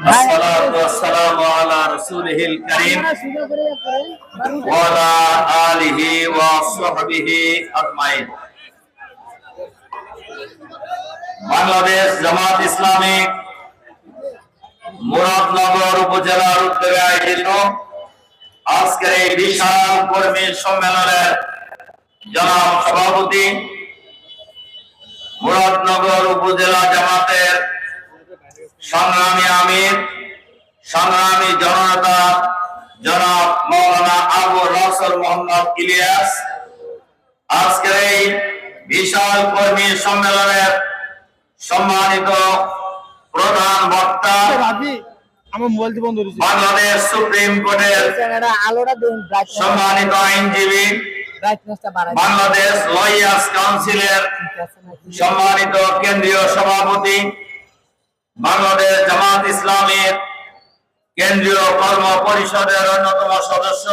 الصلاة والسلام على رسوله الكريم وعلى آله وصحبه أجمعين Bangladesh Jamaat Islamic Muradnagar উপজেলার উদ্যোগে আয়োজিত আজকের এই বিশাল কর্মী সম্মেলনের জনাব সভাপতি মুরাদনগর উপজেলা জামাতের সংগ্রামী আমির সংগ্রামী জনতা জনাব মৌলানা আবু রসল মোহাম্মদ ইলিয়াস। আজকের এই বিশাল কর্মী সম্মেলনের সম্মানিত প্রধান বক্তা বাংলাদেশ সুপ্রিম কোর্টের সম্মানিত আইনজীবী বাংলাদেশ লয়ার্স কাউন্সিলের সম্মানিত কেন্দ্রীয় সভাপতি বাংলাদেশ জামাত ইসলামের কেন্দ্রীয় কর্ম পরিষদের অন্যতম সদস্য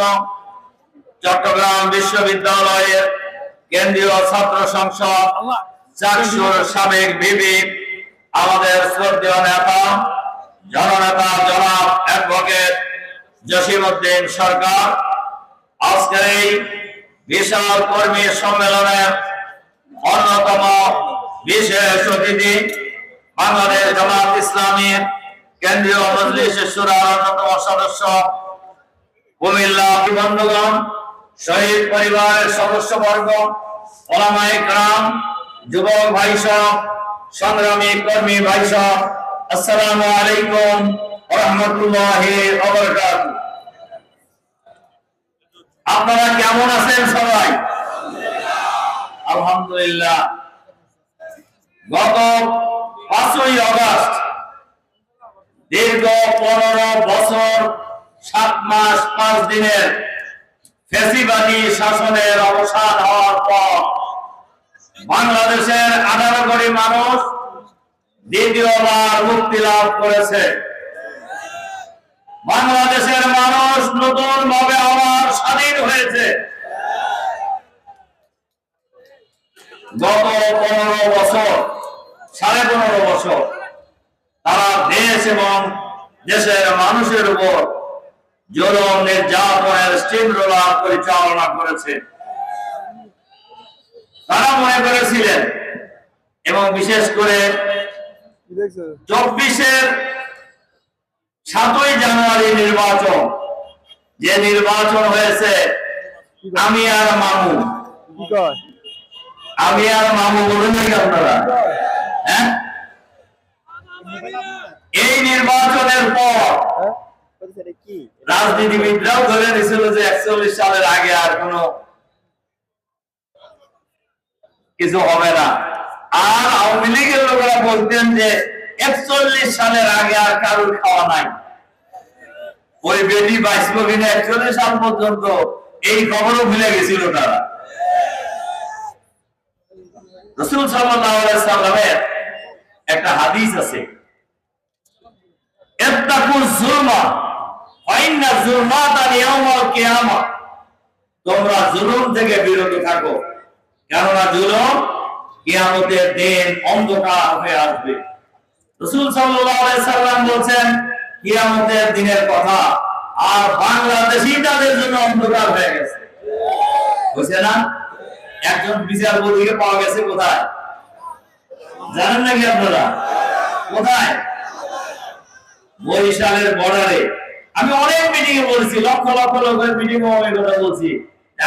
চট্টগ্রাম বিশ্ববিদ্যালয়ের কেন্দ্রীয় ছাত্র সংসদ সাবেক বিবি, আমাদের শ্রদ্ধেয় নেতা, জননেতা জনাব অ্যাডভোকেট জসিম উদ্দিন সরকার। আজকের এই বিশাল কর্মী সম্মেলনের অন্যতম বিশেষ অতিথি বাংলাদেশ জামাত ইসলামীর কেন্দ্রীয় মজলিস সুরার অন্যতম সদস্য কুমিল্লা বন্ধুগণ, শহীদ পরিবারের সদস্যবর্গ, ওলামায়ে গ্রাম যুবক ভাই সংগ্রামী কর্মী ভাই আসসালামু আলাইকুম রহমতুল্লাহ আপনারা কেমন আছেন সবাই? আলহামদুলিল্লাহ। গত পাঁচই আগস্ট, দীর্ঘ পনেরো বছর, সাত মাস, পাঁচ দিনের ফেসিবাদী শাসনের অবসান হওয়ার পর বাংলাদেশের আঠারো মানুষ দ্বিতীয়বার মুক্তি লাভ করেছে। বাংলাদেশের মানুষ নতুন ভাবে আবার স্বাধীন হয়েছে। গত পনেরো বছর সাড়ে পনেরো বছর তারা দেশ এবং দেশের মানুষের উপর জলম নির্যাতনের স্টিম রোলার পরিচালনা করেছে। তারা মনে করেছিলেন এবং বিশেষ করে চব্বিশের সাতই জানুয়ারি নির্বাচন যে নির্বাচন হয়েছে আমি আর মামু। আমি আর মামু বলুন নাকি আপনারা? এই নির্বাচনের পর হ্যাঁ রাজনীতিবিদরাও ধরে নিয়েছিল যে একচল্লিশ সালের আগে আর কোনো কিছু হবে না। আর আওয়ামী লীগের লোকেরা বলতেন যে একচল্লিশ সালের আগে আর কারোর খাওয়া নাই। ওই বেটি বাঁচব কিনা একচল্লিশ সাল পর্যন্ত এই খবরও ভুলে গেছিল তারা। রসুল সাল্লামের একটা হাদিস আছে। তোমরা জুলুম থেকে বিরত থাকো, কেননা জুলুম কিয়ামতের দিন অন্ধকার হয়ে আসবে। রাসূল সাল্লাম কিয়ামতের দিনের কথা আর বাংলাদেশি তাদের জন্য অন্ধকার হয়ে গেছে। বুঝছে না? একজন বিচারপতিকে পাওয়া গেছে কোথায়? জানেন নাকি আপনারা? কোথায়? বরিশালের বর্ডারে আমি অনেক মিটিং এ বলছি, লক্ষ লক্ষ লোকের মিটিং এ কথা বলছি।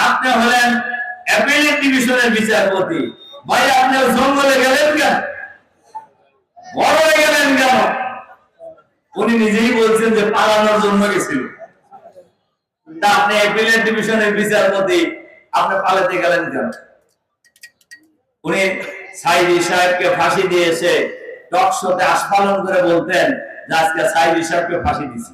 আপনি হলেন অ্যাপিলেট ডিভিশনের বিচারপতি। ভাই, আপনি জঙ্গলে গেলেন কেন? গেলেন কেন? উনি নিজেই বলছেন যে পালানোর জন্য গেছিল। তা আপনি অ্যাপিলেট ডিভিশনের বিচারপতি, আপনি পালাতে গেলেন কেন? উনি সাইদি সাহেবকে ফাঁসি দিয়েছে টকশোতে আস্ফালন করে বলতেন যে আজকে সাইদি সাহেবকে ফাঁসি দিয়েছে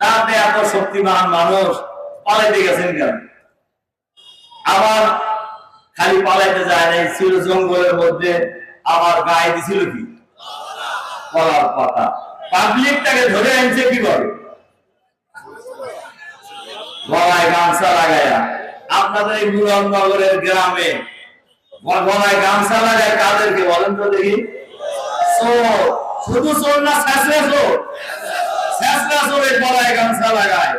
তাতে এত শক্তিমান মানুষ পালাইতে গেছেন কেন? আবার খালি পালাইতে যায় নাই, ছিল জঙ্গলের মধ্যে, আবার গায়ে দিছিল কি? কলার পাতা। পাবলিকটাকে ধরে আনছে কি করে গলায় গামছা লাগায়া। আপনাদের এই মুরাননগরের গ্রামে গলায় গামছা লাগায় কাদেরকে বলেন তো দেখি? শুধু চোর না, শেষরা চোর। শেষরা গলায় গামছা লাগায়।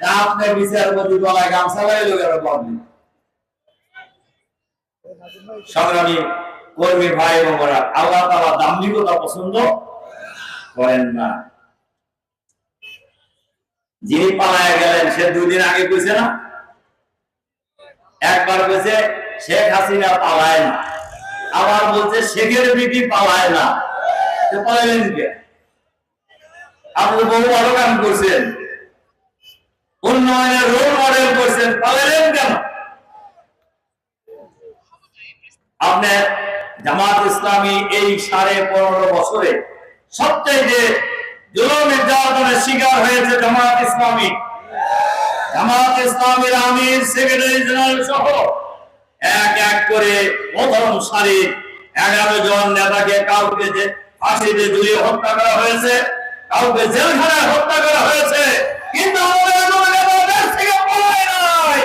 তা আপনার বিচারপতি গলায় গামছা লাগাই লোকের পাবলিক? সংগ্রামী কর্মী ভাই এবং বোনেরা, আল্লাহ তালা দাম্ভিকতা পছন্দ করেন না। যিনি পালায় গেলেন সে দুই দিন আগে কইছে না? একবার কইছে শেখ হাসিনা পালায় না। আবার বলছে শেখের বিটি পালায় না। পালাইলেন কে? আপনি বহু ভালো কাম করছেন। উন্নয়নের রোল মডেল করছেন। পালাইলেন কেন? আপনার জামাত ইসলামী এই সাড়ে পনেরো বছরে সবচেয়ে জুলুম নির্যাতনের শিকার হয়েছে জামাত ইসলামী। জামাত ইসলামীর আমির, সেক্রেটারি জেনারেল সহ এক এক করে প্রথম সারির এগারো জন নেতাকে কাউকে যে ফাঁসিতে ঝুলিয়ে হত্যা করা হয়েছে, কাউকে জেলখানায় হত্যা করা হয়েছে। কিন্তু আমাদের কোনো দেশ থেকে পলায় নাই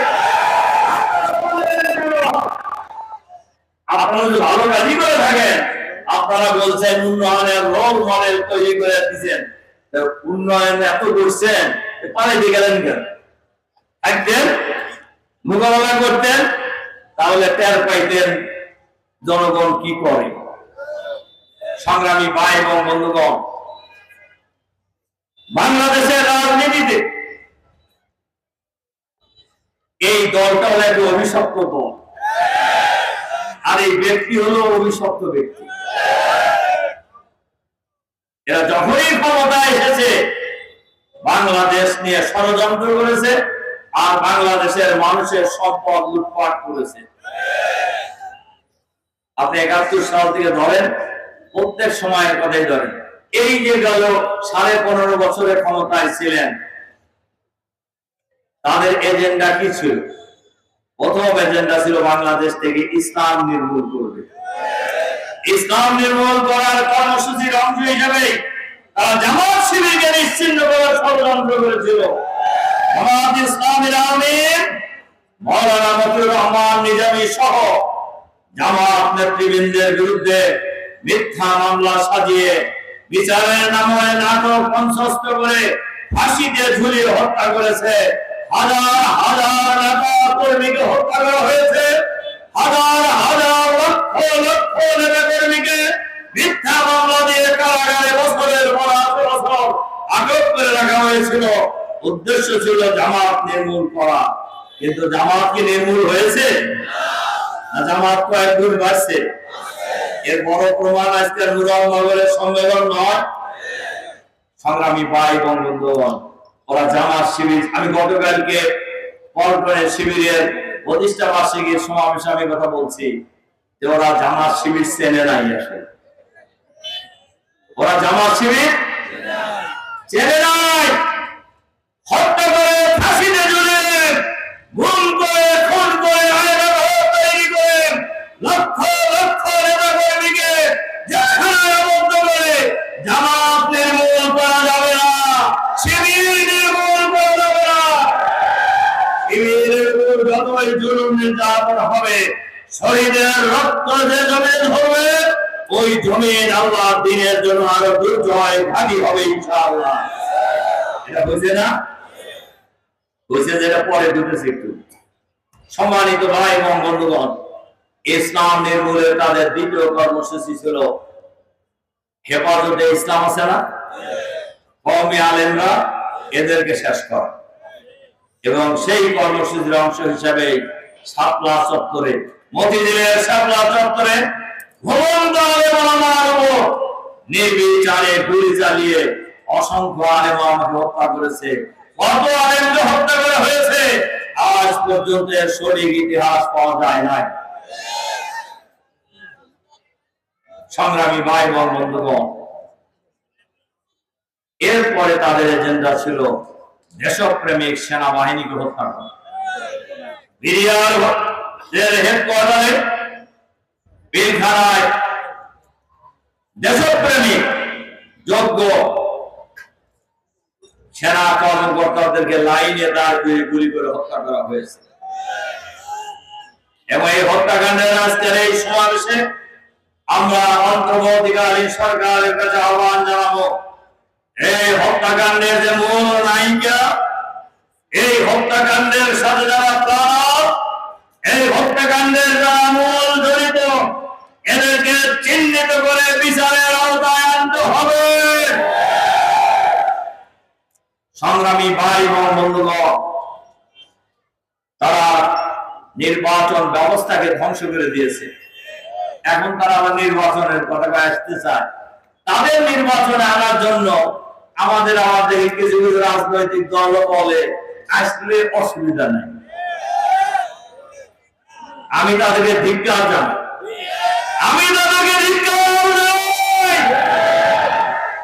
আপনারা যদি ভালো কাজই করে থাকেন, আপনারা বলছেন উন্নয়নের রোল মডেল তৈরি করে দিচ্ছেন উন্নয়ন এত করছেন পালাইতে গেলেন কেন? একদিন মোকাবেলা করতেন, তাহলে টের পাইতেন জনগণ কি করে? সংগ্রামী ভাই এবং বন্ধুগণ, বাংলাদেশের রাজনীতিতে এই দলটা হলো একটা অভিশপ্ত দল। আর এই ব্যক্তি হলো অভিশপ্ত ব্যক্তি। এরা যখনই ক্ষমতায় এসেছে, বাংলাদেশ নিয়ে ষড়যন্ত্র করেছে আর বাংলাদেশের মানুষের সম্পদ লুটপাট করেছে। আপনি একাত্তর সাল থেকে ধরেন, প্রত্যেক সময়ের কথাই ধরেন। এই যে গেল সাড়ে পনেরো বছরের ক্ষমতায় ছিলেন, তাদের এজেন্ডা কি ছিল? প্রথম এজেন্ডা ছিল বাংলাদেশ থেকে ইসলাম নির্মূল করবে। ইসলাম নির্মূল করার কর্মসূচির অংশ হিসেবে তারা জামাত শিবিরকে নিশ্চিন্ন করার ষড়যন্ত্র করেছিল। জামাত ইসলামের আমির মৌলানা রহমান, নিজামী সহ জামাত নেতৃবৃন্দের বিরুদ্ধে মিথ্যা মামলা সাজিয়ে বিচারের নামে নাটক মঞ্চস্থ করে ফাঁসিতে ঝুলিয়ে হত্যা করেছে হাজার হাজার নেতা কর্মীকে হত্যা করা হয়েছে। হাজার হাজার লক্ষ লক্ষ নেতা কর্মীকে মিথ্যা মামলা দিয়ে কারাগারে বছরের পর বছর আটক করে রাখা হয়েছিল। উদ্দেশ্য ছিল জামাত নির্মূল করা। কিন্তু জামাত কি নির্মূল হয়েছে? না জামাত কয়েক গুণ বাড়ছে। এর বড় প্রমাণ আজকের মুরাদনগরের সম্মেলন নয়। সংগ্রামী ভাই বন্ধুগণ ওরা জামাত শিবির। আমি গতকালকে পল্টনের শিবিরের প্রতিষ্ঠা বার্ষিকীর সমাবেশে আমি কথা বলছি যে ওরা জামাত শিবির চেনে নাই আসে ওরা জামাত শিবির চেনে নাই। হত্যা করে, ফাঁসিতে ঝুলিয়ে গুম করে, খুন করে আয়না তৈরি করে, লক্ষ নেতা কর্মীকে জেলখানায় আবদ্ধ করে জামাত নির্মূল করা যাবে না শিবির নির্মূল করা যাবে না শিবিরের উপর যতই জুলুম নির্যাতন হবে। শহীদের রক্ত যে হবে ওই জমিন আল্লাহ দিনের জন্য আরও দুর্জয় ভাগী হবে এটা বুঝে না? বুঝে যেটা পরে একটু। সম্মানিত ভাই এবং বন্ধুগণ, ইসলাম নির্মূলের তাদের দ্বিতীয় কর্মসূচি ছিল হেফাজতে ইসলাম আছে না? আলেমরা এদেরকে শেষ করা। এবং সেই কর্মসূচির অংশ হিসাবে শাপলা চত্বরে, মতিঝিলের শাপলা চত্বরে নির্বিচারে গুলি চালিয়ে অসংখ্য আলেম আমাকে হত্যা করেছে। কত আলেমকে হত্যা করা হয়েছে? আজ পর্যন্ত সঠিক ইতিহাস পাওয়া যায় নাই। সংগ্রামী ভাই বন্ধুগণ, এরপরে তাদের এজেন্ডা ছিল দেশপ্রেমিক সেনাবাহিনীকে হত্যা করা। অযোগ্য সেনা কর্মকর্তাদেরকে লাইনে দাঁড় দিয়ে গুলি করে হত্যা করা হয়েছে। এবং এই হত্যাকাণ্ডের এই সমাবেশে আমরা অন্তর্বর্তীকালীন সরকারের কাছে আহ্বান জানাব, এই হত্যাকাণ্ডের যে মূল নায়িকা এই হত্যাকাণ্ডের সাথে যারা প্রাণ, এই হত্যাকাণ্ডের যারা মূল জড়িত, এদেরকে চিহ্নিত করে বিচারের আওতায় আনতে হবে। সংগ্রামী ভাই এবং বন্ধুগণ, তারা নির্বাচন ব্যবস্থাকে ধ্বংস করে দিয়েছে। এখন তারা আবার নির্বাচনের কথা আসতে চায়। তাদের নির্বাচনে আনার জন্য আমাদের আমাদের কিছু কিছু রাজনৈতিক দল বলে আসলে অসুবিধা নাই। আমি তাদেরকে ধিক্কার জানাই। আমি তাদেরকে জানাই।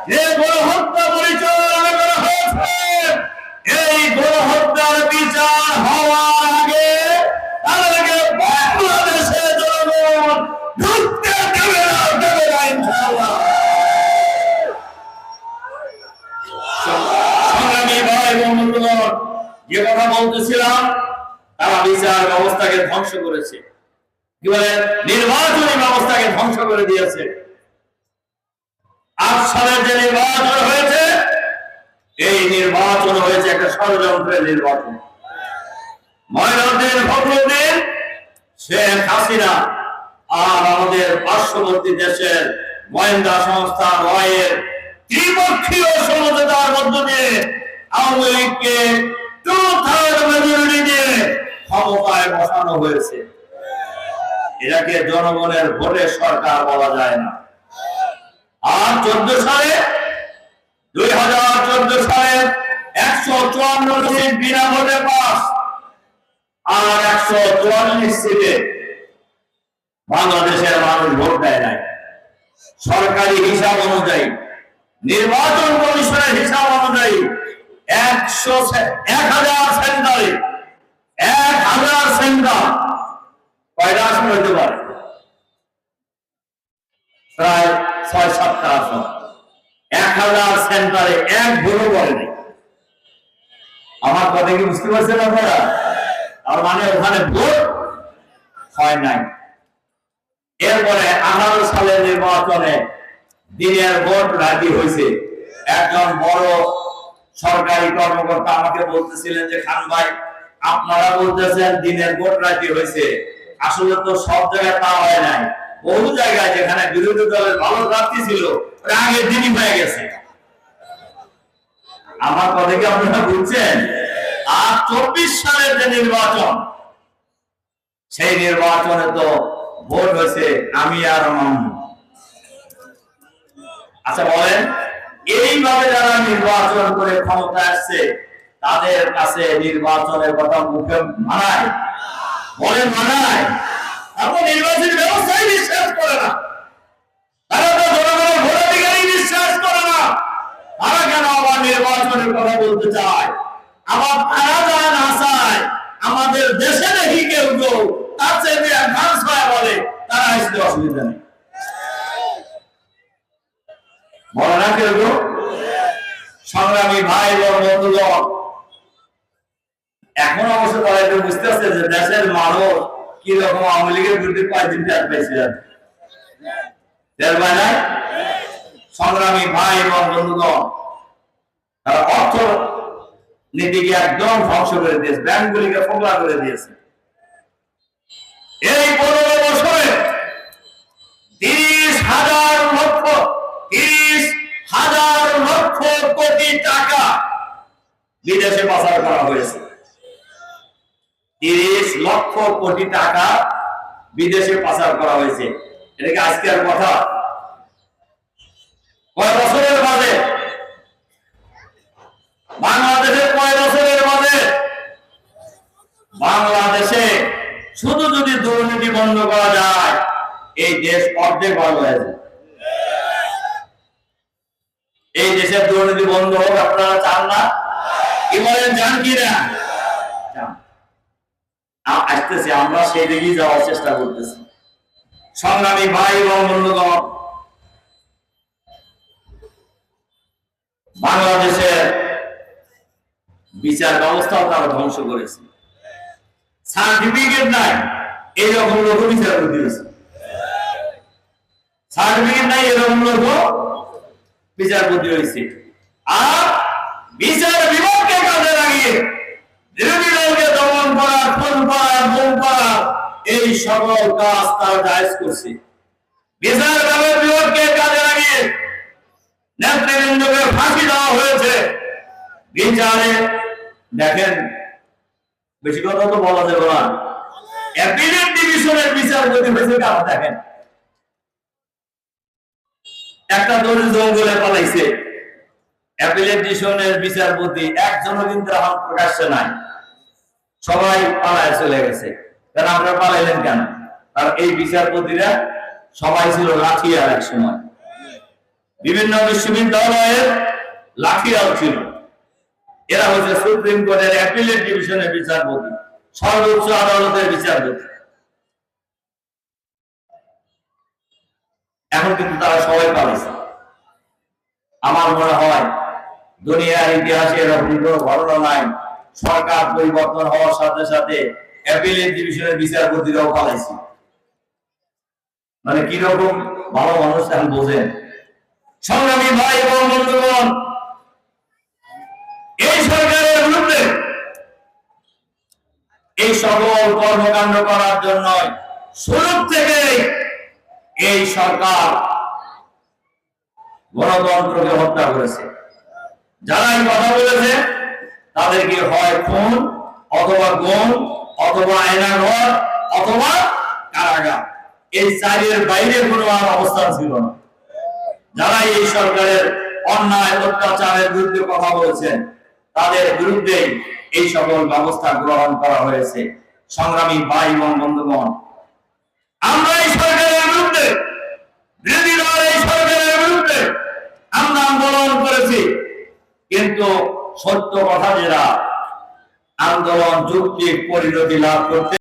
যে গণহত্যা কথা বলতেছিলাম, তারা বিচার ব্যবস্থাকে ধ্বংস করেছে। কি বলে নির্বাচনী ব্যবস্থাকে ধ্বংস করে দিয়েছে। আট সালের যে নির্বাচন হয়েছে, এই নির্বাচন হয়েছে একটা ষড়যন্ত্রের নির্বাচন। ময়নাদ্দিন ফখরুদ্দিন শেখ হাসিনা আর আমাদের পার্শ্ববর্তী দেশের গোয়েন্দা সংস্থা রয়ের ত্রিপক্ষীয় সমঝোতার মধ্য দিয়ে আওয়ামী লীগকে চোদ্দ সালে একশো চুয়ান্ন সিট বিনা পাস। আর একশো চুয়াল্লিশ সিটে বাংলাদেশের মানুষ ভোট দেয় নাই। সরকারি হিসাব অনুযায়ী, নির্বাচন কমিশনের হিসাব অনুযায়ী আমার কথা কি বুঝতে পারছেন আপনারা? তার মানে ওখানে ভোট হয় নাই। এরপরে আঠারো সালের নির্বাচনে দিনের ভোট রাজি হয়েছে একজন বড় সরকারি কর্মকর্তা আমাকে বলতেছিলেন যে, খান ভাই, আপনারা বলতেছেন দিনের ভোট রাজি হয়েছে। আসলে তো সব জায়গায় তা হয় নাই। বহু জায়গায় যেখানে বিরোধী দলের ভালো প্রার্থী ছিল আগের দিনই হয়ে গেছে। আমার কথা কি আপনারা বুঝছেন? আর চব্বিশ সালের যে নির্বাচন, সেই নির্বাচনে তো ভোট হয়েছে আমি আর আচ্ছা বলেন। এইভাবে যারা নির্বাচন করে ক্ষমতা আসছে, তাদের কাছে নির্বাচনের কথা মুখে মানায়, মনে মানায়। তারপর নির্বাচন ব্যবস্থায় বিশ্বাস করে না। তারা তো জনগণের ভোটাধিকারই বিশ্বাস করে না। তারা কেন আবার নির্বাচনের কথা বলতে চায় আবার তারা যা না চায় আমাদের দেশে দেখি কেউ কেউ তার চেয়ে অ্যাডভান্স হয় বলে তারা আসতে অসুবিধা নেই বলে না কেউ কেউ সংগ্রামী ভাই এবং বন্ধুগণ এখন অবশ্য তারা একটু বুঝতে পারছে যে দেশের মানুষ কি রকম আওয়ামী লীগের বিরুদ্ধে কয়েকদিন টের পেয়েছিলেন সংগ্রামী ভাই এবং বন্ধুগণ, তারা অর্থ নীতিকে একদম ধ্বংস করে দিয়েছে, ব্যাংকগুলিকে ফোকলা করে দিয়েছে। এই পনেরো বছরে তিরিশ হাজার লক্ষ, তিরিশ হাজার লক্ষ কোটি টাকা বিদেশে পাচার করা হয়েছে। তিরিশ লক্ষ কোটি টাকা বিদেশে পাচার করা হয়েছে। এটা কি আজকের কথা। কয় বছরের বাদে বাংলাদেশের কয় বছরের বাদে বাংলাদেশে শুধু যদি দুর্নীতি বন্ধ করা যায়, এই দেশ অর্ধেক ভালো হয়ে যাবে। এই দেশের দুর্নীতি বন্ধ হোক, আপনারা চান না? কি বলেন, চান কি না। আসতেছে আমরা সেই দিকেই যাওয়ার চেষ্টা করতেছি। সংগ্রামী ভাই এবং বন্ধুগণ, বাংলাদেশের বিচার ব্যবস্থাও তারা ধ্বংস করেছে। সার্টিফিকেট নাই এইরকম লোক বিচার করতে হয়েছে সার্টিফিকেট নাই, এরকম লোক বিচারপতি হয়েছে আর বিচার বিভাগকে কাজে লাগিয়ে এই সকল কাজ তারা জায়েজ করছে। বিচার বিভাগকে কাজে লাগিয়ে নেতৃবৃন্দকে ফাঁসি দেওয়া হয়েছে। বিচারে দেখেন, বেশি কথা তো বলা যাবে না। অ্যাপিলেট ডিভিশনের বিচারপতি হয়েছে কারা দেখেন। একটা দড়ি জঙ্গলে পালাইছে। অ্যাপিলেট ডিভিশনের বিচারপতি একজনও কিন্তু প্রকাশ্যে নাই। সবাই পালায় চলে গেছে। কেন আপনারা পালাইলেন কেন? কারণ এই বিচারপতিরা সবাই ছিল লাঠিয়াল এক সময়। বিভিন্ন বিশ্ববিদ্যালয়ের লাঠিয়াল ছিল। এরা হচ্ছে সুপ্রিম কোর্টের অ্যাপিলেট ডিভিশনের বিচারপতি, সর্বোচ্চ আদালতের বিচারপতি। এখন কিন্তু তারা সবাই পালাইছে। আমার মনে হয় দুনিয়ার ইতিহাসে এরকম কোনো ঘটনা নাই। সরকার পরিবর্তন হওয়ার সাথে সাথে অ্যাপিলেট ডিভিশনের বিচারপতিরাও পালাইছে। মানে কীরকম? ভালো মানুষ বোঝেন। সংগ্রামী ভাই এবং বন্ধুগণ, এই সরকারের বিরুদ্ধে এই সকল কর্মকাণ্ড করার জন্য শুরু থেকে এই সরকার গণতন্ত্রকে হত্যা করেছে। যারা এই কথা বলেছে তাদেরকে হয় খুন, অথবা গুম, অথবা আয়নাঘর অথবা কারাগার। এই চারের বাইরে কোনো আর অবস্থান ছিল না। যারা এই সরকারের অন্যায়, অত্যাচারের বিরুদ্ধে কথা বলেছেন, তাদের বিরুদ্ধে এই সকল ব্যবস্থা গ্রহণ করা হয়েছে। সংগ্রামী ভাই এবং বন্ধুগণ, আমরা এই সরকারের বিরুদ্ধে বিরোধী দল এই সরকারের বিরুদ্ধে আমরা আন্দোলন করেছি। কিন্তু সত্য কথা যারা আন্দোলন যুক্তির পরিণতি লাভ করতে